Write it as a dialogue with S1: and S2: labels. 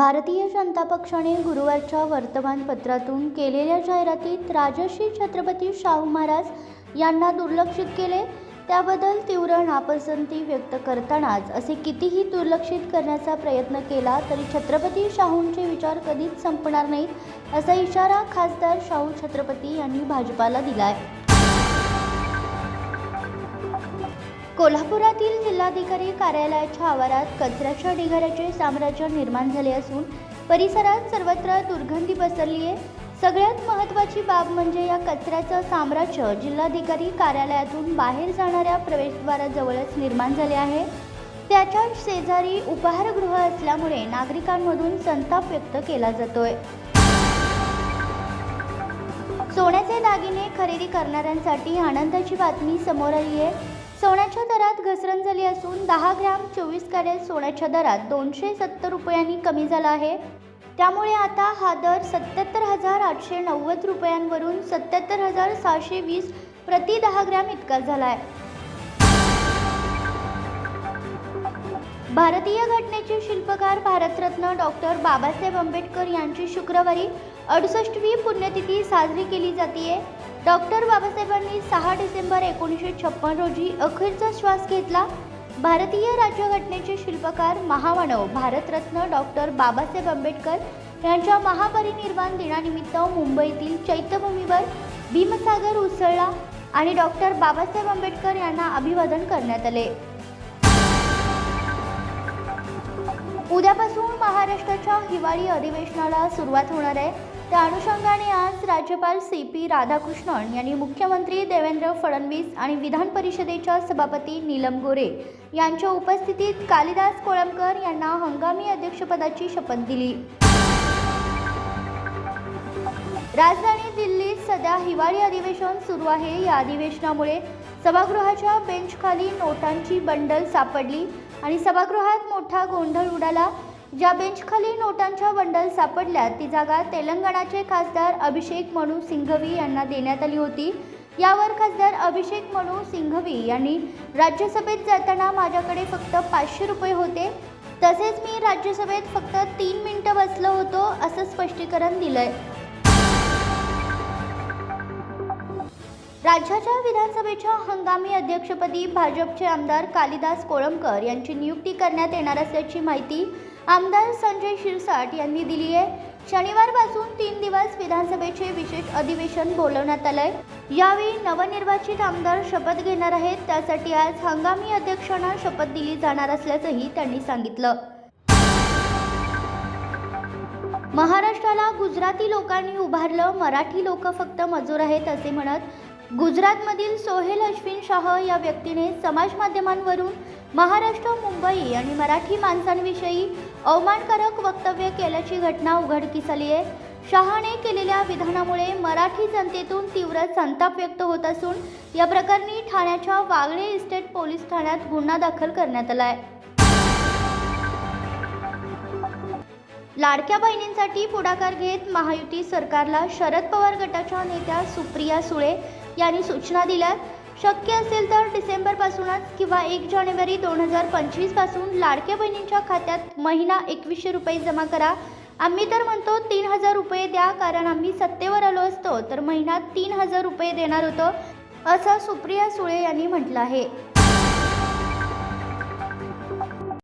S1: भारतीय जनता पक्षाने गुरुवारच्या वर्तमानपत्रातून केलेल्या जाहिरातीत राजश्री छत्रपती शाहू महाराज यांना दुर्लक्षित केले. त्याबद्दल तीव्र नापसंती व्यक्त करतानाच असे कितीही दुर्लक्षित करण्याचा प्रयत्न केला तरी छत्रपती शाहूंचे विचार कधीच संपणार नाहीत असा इशारा खासदार शाहू छत्रपती यांनी भाजपाला आहे कोल्हापुरातील जिल्हाधिकारी कार्यालयाच्या आवारात कचऱ्याच्या ढिगाऱ्याचे साम्राज्य निर्माण झाले असून परिसरात सर्वत्र दुर्गंधी पसरली आहे. सगळ्यात महत्त्वाची बाब म्हणजे या कचऱ्याचं साम्राज्य जिल्हाधिकारी कार्यालयातून बाहेर जाणाऱ्या प्रवेशद्वाराजवळच निर्माण झाले आहे. त्याच्या शेजारी उपाहारगृह असल्यामुळे नागरिकांमधून संताप व्यक्त केला जातोय. सोन्याचे दागिने खरेदी करणाऱ्यांसाठी आनंदाची बातमी समोर आली आहे. सोन्याच्या दरात घसरण झाली असून दहा ग्रॅम चोवीस कॅरेट सोन्याच्या दरात दोनशे सत्तर रुपयांनी कमी झाला आहे. त्यामुळे आता हा दर सत्याहत्तर हजार आठशे नव्वद रुपयांवरून सत्याहत्तर हजार सहाशे वीस प्रति दहा ग्रॅम इतका झाला आहे भारतीय घटनेचे शिल्पकार भारतरत्न डॉक्टर बाबासाहेब आंबेडकर यांची शुक्रवारी अडुसष्टवी पुण्यतिथी साजरी केली जाते डॉक्टर बाबासाहेबांनी सहा डिसेंबर एकोणीसशे छप्पन रोजी अखेरचा श्वास घेतला. भारतीय राज्यघटनेचे शिल्पकार महामानव भारतरत्न डॉक्टर बाबासाहेब आंबेडकर यांच्या महापरिनिर्वाण दिनानिमित्त मुंबईतील चैत्यभूमीवर भीमसागर उसळला आणि डॉक्टर बाबासाहेब आंबेडकर यांना अभिवादन करण्यात आले. उद्यापासून महाराष्ट्राच्या हिवाळी अधिवेशनाला सुरुवात होणार आहे. त्या अनुषंगाने आज राज्यपाल सी पी राधाकृष्णन यांनी मुख्यमंत्री देवेंद्र फडणवीस आणि विधान परिषदेच्या सभापती नीलम गोरे यांच्या उपस्थितीत कालिदास कोळंबकर यांना हंगामी अध्यक्षपदाची शपथ दिली. राजधानी दिल्लीत सध्या हिवाळी अधिवेशन सुरू आहे. या अधिवेशनामुळे सभागृहाच्या बेंचखाली नोटांची बंडल सापडली आणि सभागृहात मोठा गोंधळ उडाला. ज्या बेंचखाली नोटांच्या बंडल सापडल्या ती जागा तेलंगणाचे खासदार अभिषेक मनू सिंघवी यांना देण्यात आली होती. यावर खासदार अभिषेक मनू सिंघवी यांनी राज्यसभेत जाताना माझ्याकडे फक्त पाचशे रुपये होते. तसेच मी राज्यसभेत फक्त तीन मिनटं बसलो होतो असं स्पष्टीकरण दिलं आहे राज्याच्या विधानसभेच्या हंगामी अध्यक्षपदी भाजपचे आमदार कालिदास कोळंबकर यांची नियुक्ती करण्यात येणार असल्याची माहिती आमदार संजय शिरसाट यांनी दिली आहे. शनिवारपासून तीन दिवस विधानसभेचे विशेष अधिवेशन बोलवण्यात आलंय. यावेळी नवनिर्वाचित आमदार शपथ घेणार आहेत. त्यासाठी आज हंगामी अध्यक्षांना शपथ दिली जाणार असल्याचंही त्यांनी सांगितलं. महाराष्ट्राला गुजराती लोकांनी उभारलं मराठी लोक फक्त मजूर आहेत असे म्हणत गुजरातमधील सोहेल अश्विन शाह या व्यक्तीने समाज माध्यमांवरून महाराष्ट्र मुंबई आणि मराठी माणसांविषयी अवमानकारक वक्तव्य केल्याची घटना उघडकीस आली आहे. शहाने केलेल्या विधानामुळे मराठी जनतेतून तीव्र संताप व्यक्त होत असून या प्रकरणी ठाण्याच्या वागळे इस्टेट पोलीस ठाण्यात गुन्हा दाखल करण्यात आला आहे. लाडक्या बहिणींसाठी पुढाकार घेत महायुती सरकारला शरद पवार गटाच्या नेत्या सुप्रिया सुळे यांनी सूचना दिल्या शक्य असेल तर डिसेंबरपासूनच किंवा एक जानेवारी दोन हजार पंचवीसपासून लाडक्या बहिणींच्या खात्यात महिना एकवीसशे रुपये जमा करा. आम्ही तर म्हणतो तीन हजार रुपये द्या कारण आम्ही सत्तेवर आलो असतो तर महिना तीन हजार रुपये देणार होतो असं सुप्रिया सुळे यांनी म्हटलं आहे.